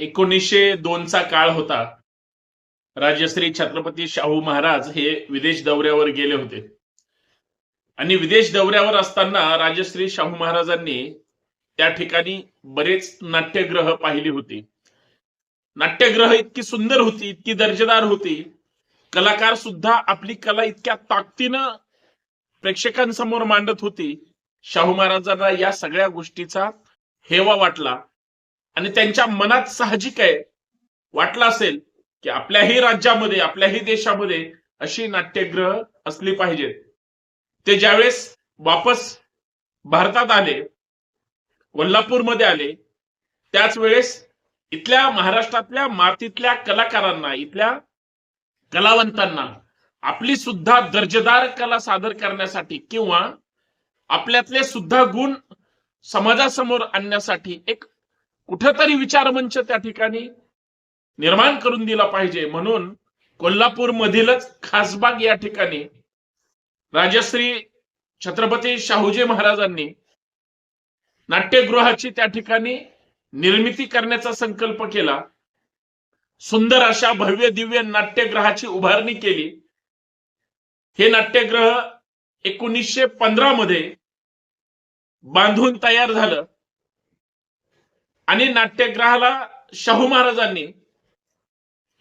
एकोणीसशे दोनचा काळ होता. राजश्री छत्रपती शाहू महाराज हे विदेश दौऱ्यावर गेले होते. आणि विदेश दौऱ्यावर असताना राजश्री शाहू महाराजांनी त्या ठिकाणी बरेच नाट्यग्रह पाहिली होती. नाट्यग्रह इतकी सुंदर होती इतकी दर्जेदार होती. कलाकार सुद्धा आपली कला इतक्या ताकदीनं प्रेक्षकांसमोर मांडत होती. शाहू महाराजांना या सगळ्या गोष्टीचा हेवा वाटला. आणि त्यांच्या मनात साहजिक आहे. वाटलं असेल की आपल्याही राज्यामध्ये आपल्याही देशामध्ये अशी नाट्यग्रह असली पाहिजेत. ते ज्यावेळेस वापस भारतात आले कोल्हापूरमध्ये आले त्याच वेळेस इथल्या महाराष्ट्रातल्या मातीतल्या कलाकारांना इथल्या कलावंतांना आपली सुद्धा दर्जेदार कला सादर करण्यासाठी किंवा आपल्यातले सुद्धा गुण समाजासमोर आणण्यासाठी एक कुठंतरी विचारमंच त्या ठिकाणी निर्माण करून दिला पाहिजे म्हणून कोल्हापूर मधीलच खासबाग या ठिकाणी राजश्री छत्रपती शाहूजी महाराजांनी नाट्यगृहाची त्या ठिकाणी निर्मिती करण्याचा संकल्प केला. सुंदर अशा भव्य दिव्य नाट्यगृहाची उभारणी केली. हे नाट्यगृह एकोणीसशे पंधरा मध्ये बांधून तयार झालं. आणि नाट्यग्रहाला शाहू महाराजांनी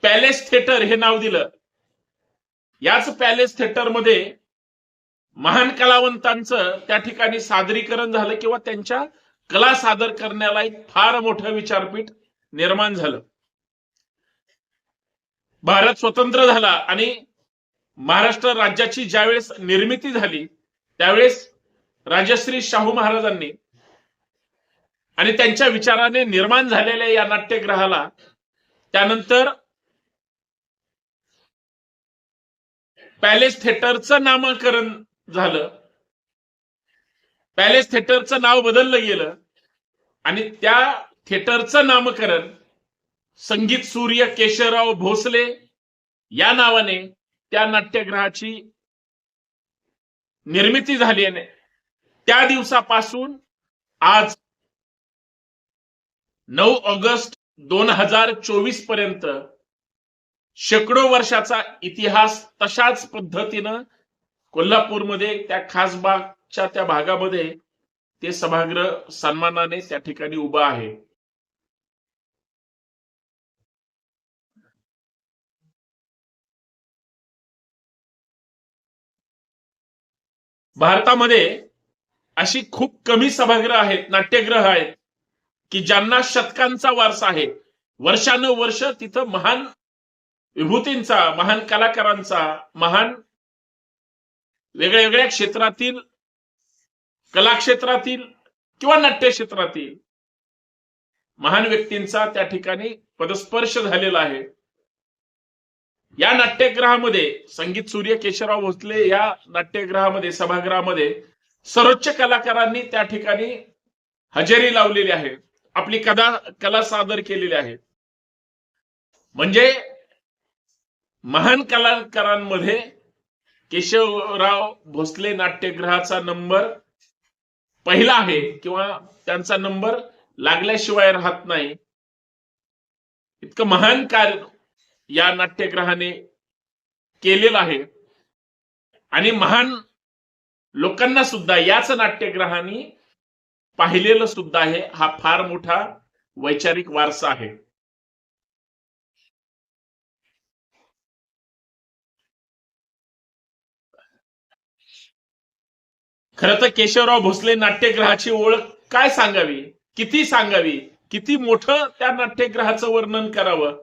पॅलेस थिएटर हे नाव दिलं. याच पॅलेस थिएटरमध्ये महान कलावंतांचं त्या ठिकाणी सादरीकरण झालं किंवा त्यांच्या कला सादर करण्याला एक फार मोठं विचारपीठ निर्माण झालं. भारत स्वतंत्र झाला आणि महाराष्ट्र राज्याची ज्यावेळेस निर्मिती झाली त्यावेळेस राजश्री शाहू महाराजांनी आणि त्यांच्या विचाराने निर्माण झालेल्या या नाट्यग्रहाला त्यानंतर पॅलेस थिएटरचं नामकरण झालं. पॅलेस थिएटरचं नाव बदललं गेलं. आणि त्या थिएटरचं नामकरण संगीत सूर्य केशवराव भोसले या नावाने त्या नाट्यग्रहाची निर्मिती झाली आहे त्या दिवसापासून आज नऊ ऑगस्ट दोन हजार चोवीसपर्यंत शेकडो वर्षाचा इतिहास तशाच पद्धतीनं कोल्हापूरमध्ये त्या खासबागच्या त्या भागामध्ये ते सभागृह सन्मानाने त्या ठिकाणी उभं आहे. भारतामध्ये अशी खूप कमी सभागृह आहेत नाट्यगृह आहेत की ज्यांना शतकांचा वारसा आहे वर्षानुवर्ष तिथं महान विभूतींचा महान कलाकारांचा महान वेगळ्या वेगळ्या क्षेत्रातील कला क्षेत्रातील किंवा नाट्य क्षेत्रातील महान व्यक्तींचा त्या ठिकाणी पदस्पर्श झालेला आहे. या नाट्यगृहामध्ये संगीत सूर्य केशवराव भोसले या नाट्यगृहामध्ये सभागृहामध्ये सर्वोच्च कलाकारांनी त्या ठिकाणी हजेरी लावलेली आहे. आपली कदा कला सादर केलेली आहे. म्हणजे महान कलाकारांमध्ये केशवराव भोसले नाट्यगृहाचा नंबर पहिला आहे किंवा त्यांचा नंबर लागल्याशिवाय राहत नाही. इतकं महान कार्य या नाट्यग्रहाने केलेलं आहे. आणि महान लोकांना सुद्धा याच नाट्यग्रहाने पाहिलेलं सुद्धा आहे. हा फार मोठा वैचारिक वारसा आहे. खर तर केशवराव भोसले नाट्यग्रहाची ओळख काय सांगावी? किती सांगावी? किती मोठं त्या नाट्यग्रहाचं वर्णन करावं?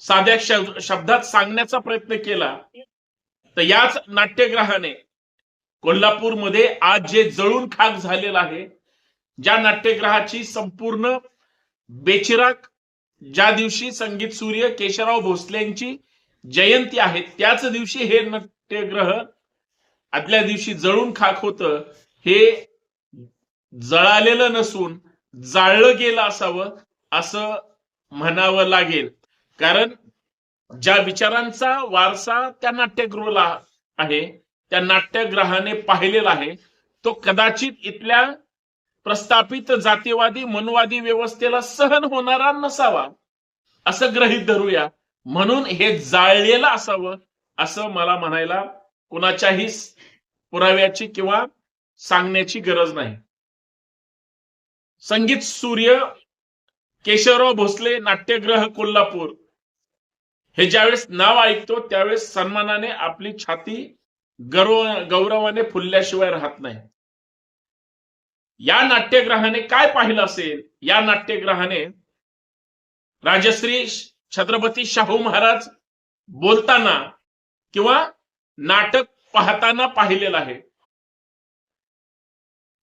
साध्या शब्दात सांगण्याचा प्रयत्न केला तर याच नाट्यग्रहाने कोल्हापूरमध्ये आज जे जळून खाक झालेलं आहे ज्या नाट्यगृहाची संपूर्ण बेचिराग ज्या दिवशी संगीत सूर्य केशवराव भोसलेंची जयंती आहे त्याच दिवशी हे नाट्यग्रह आदल्या दिवशी जळून खाक होतं हे जळालेलं नसून जाळलं गेलं असावं असं म्हणावं लागेल. कारण ज्या विचारांचा वारसा त्या नाट्यगृहाला आहे त्या नाट्यग्रहाने पाहिलेला आहे तो कदाचित इथल्या प्रस्थापित जातीवादी मनवादी व्यवस्थेला सहन होणारा नसावा असं ग्रहित धरूया. म्हणून हे जाळलेलं असावं असं मला म्हणायला कुणाच्याही पुराव्याची किंवा सांगण्याची गरज नाही. संगीत सूर्य केशवराव भोसले नाट्यग्रह कोल्हापूर. हे ज्यावेळेस नाव ऐकतो त्यावेळेस सन्मानाने आपली छाती गर्व गौरवाने फुलल्याशिवाय राहत नाही. या नाट्यग्रहाने काय पाहिलं असेल? या नाट्यग्रहाने राजश्री छत्रपती शाहू महाराज बोलताना किंवा नाटक पाहताना पाहिलेलं आहे.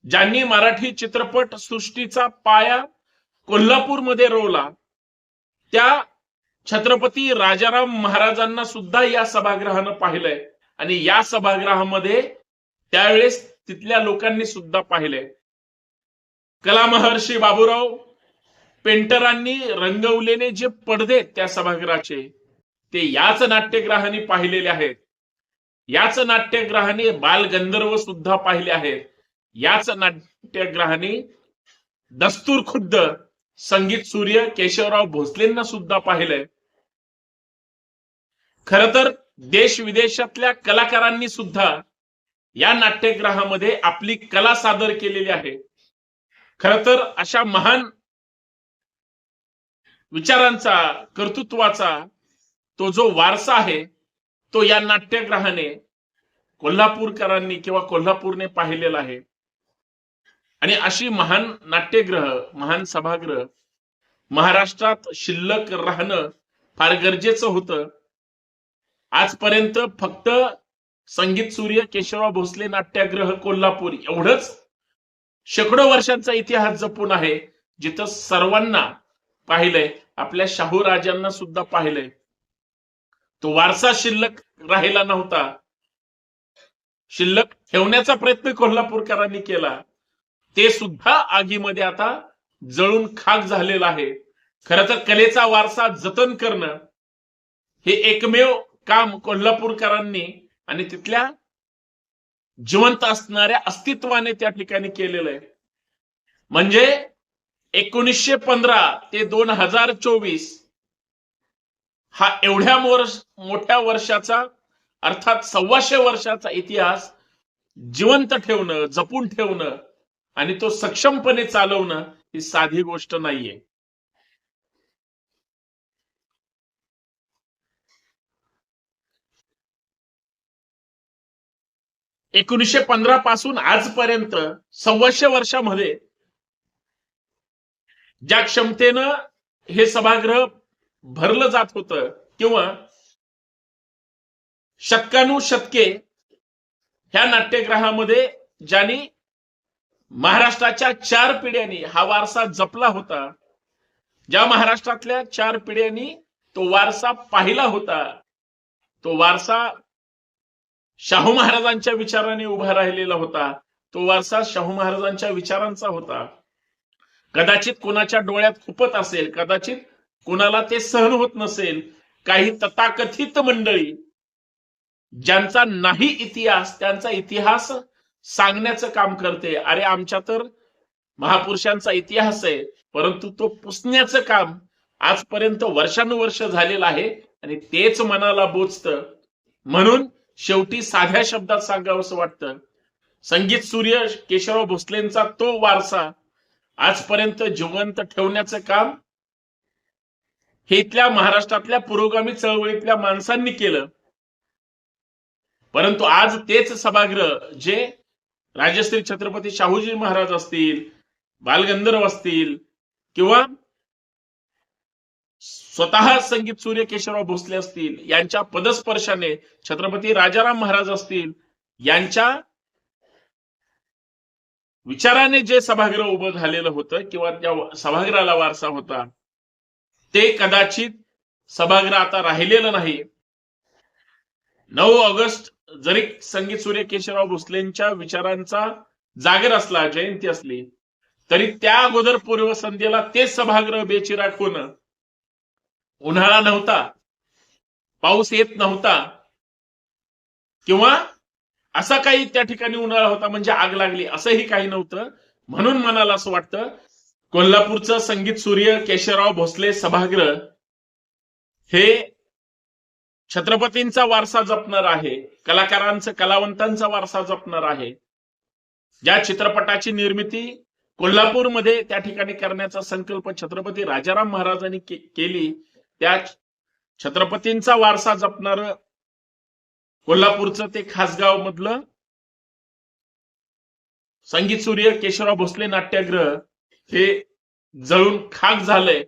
ज्यांनी मराठी चित्रपट सृष्टीचा पाया कोल्हापूरमध्ये रोवला त्या छत्रपती राजाराम महाराजांना सुद्धा या सभागृहानं पाहिलंय. आणि या सभागृहामध्ये त्यावेळेस तिथल्या लोकांनी सुद्धा पाहिलंय. कलामहर्षी बाबूराव पेंटरांनी रंगवलेले जे पडदे त्या सभागृहाचे ते याच नाट्यग्रहाने पाहिलेले आहेत. याच नाट्यग्रहाने बालगंधर्व सुद्धा पाहिले आहेत. याच नाट्यग्रहाने दस्तूर खुद्द संगीत सूर्य केशवराव भोसलेंना सुद्धा पाहिलंय. खर तर देश विदेशातल्या कलाकारांनी सुद्धा या नाट्यग्रहामध्ये आपली कला सादर केलेली आहे. खर तर अशा महान विचारांचा कर्तृत्वाचा तो जो वारसा आहे तो या नाट्यग्रहाने कोल्हापूरकरांनी किंवा कोल्हापूरने पाहिलेला आहे. आणि अशी महान नाट्यग्रह महान सभागृह महाराष्ट्रात शिल्लक राहणं फार गरजेचं होतं. आजपर्यंत फक्त संगीत सूर्य केशवराव भोसले नाट्यगृह कोल्हापूर एवढंच. शेकडो वर्षांचा इतिहास जपून आहे जिथं सर्वांना पाहिलंय आपल्या शाहू राजांना सुद्धा पाहिलंय. तो वारसा शिल्लक राहिला नव्हता. शिल्लक ठेवण्याचा प्रयत्न कोल्हापूरकरांनी केला. ते सुद्धा आगीमध्ये आता जळून खाक झालेलं आहे. खर तर कलेचा वारसा जतन करणं हे एकमेव काम कोल्हापूरकरांनी आणि तिथल्या जिवंत असणाऱ्या अस्तित्वाने त्या ठिकाणी केलेलं आहे. म्हणजे एकोणीसशे पंधरा ते दोन हजार चोवीस हा एवढ्या वर्ष मोठ्या वर्षाचा अर्थात सव्वाशे वर्षाचा इतिहास जिवंत ठेवणं जपून ठेवणं आणि तो सक्षमपणे चालवणं ही साधी गोष्ट नाहीये. एकोणीसशे पंधरा पासून आजपर्यंत सव्वाशे वर्षामध्ये ज्या क्षमतेनं हे सभागृह भरलं जात होतं किंवा शतकानुशतके ह्या नाट्यग्रहामध्ये ज्यांनी महाराष्ट्राच्या चार पिढ्यांनी हा वारसा जपला होता ज्या महाराष्ट्रातल्या चार पिढ्यांनी तो वारसा पाहिला होता तो वारसा शाहू महाराजांच्या विचाराने उभा राहिलेला होता. तो वारसा शाहू महाराजांच्या विचारांचा होता. कदाचित कोणाच्या डोळ्यात खुपत असेल कदाचित कोणाला ते सहन होत नसेल काही तथाकथित मंडळी ज्यांचा नाही इतिहास त्यांचा इतिहास सांगण्याचं काम करते. अरे आमच्या तर महापुरुषांचा इतिहास आहे परंतु तो पुसण्याचं काम आजपर्यंत वर्षानुवर्ष झालेलं आहे आणि तेच मनाला बोचतं. म्हणून शेवटी साध्या शब्दात सांगावं असं वाटतं. संगीत सूर्य केशवराव भोसलेंचा तो वारसा आजपर्यंत जिवंत ठेवण्याचं काम हे इथल्या महाराष्ट्रातल्या पुरोगामी चळवळीतल्या माणसांनी केलं. परंतु आज तेच सभागृह जे राजश्री छत्रपती शाहूजी महाराज असतील बालगंधर्व असतील किंवा स्वतः संगीत सूर्य केशवराव भोसले असतील यांच्या पदस्पर्शाने छत्रपती राजाराम महाराज असतील यांच्या विचाराने जे सभागृह उभं झालेलं होतं किंवा त्या सभागृहाला वारसा होता ते कदाचित सभागृह आता राहिलेलं नाही. नऊ ऑगस्ट जरी संगीत सूर्य केशवराव भोसलेंच्या विचारांचा जागर असला जयंती असली तरी त्या अगोदर पूर्वसंध्येला तेच सभागृह बेचिराट होणं उन्हाळा नव्हता पाऊस येत नव्हता किंवा असा काही त्या ठिकाणी उन्हाळा होता म्हणजे आग लागली असंही काही नव्हतं. म्हणून मनाला असं वाटतं कोल्हापूरचं संगीत सूर्य केशवराव भोसले सभागृह हे छत्रपतींचा वारसा जपणार आहे कलाकारांचा कलावंतांचा वारसा जपणार आहे. ज्या चित्रपटाची निर्मिती कोल्हापूरमध्ये त्या ठिकाणी करण्याचा संकल्प छत्रपती राजाराम महाराजांनी के- केली त्या छत्रपतींचा वारसा जपणार कोल्हापूरचं ते खासगाव मधलं संगीत सूर्य केशवराव भोसले नाट्यगृह हे जळून खाक झालंय.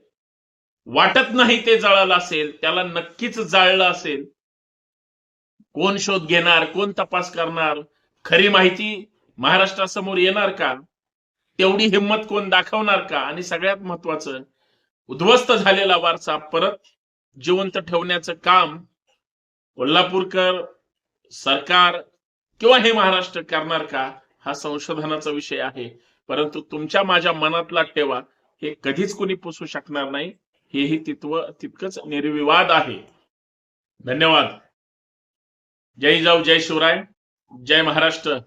वाटत नाही ते जळालं असेल त्याला नक्कीच जाळलं असेल. कोण शोध घेणार कोण तपास करणार खरी माहिती महाराष्ट्रासमोर येणार का? तेवढी हिंमत कोण दाखवणार का? आणि सगळ्यात महत्वाचं उद्ध्वस्त झालेला वारसा परत जिवंत ठेवण्याचं काम कोल्हापूरकर सरकार किंवा हे महाराष्ट्र करणार का हा संशोधनाचा विषय आहे. परंतु तुमच्या माझ्या मनातला ठेवा हे कधीच कोणी पुसू शकणार नाही. हेही तित्व तितकंच निर्विवाद आहे. धन्यवाद. जय जाऊ जय शिवराय. जय महाराष्ट्र.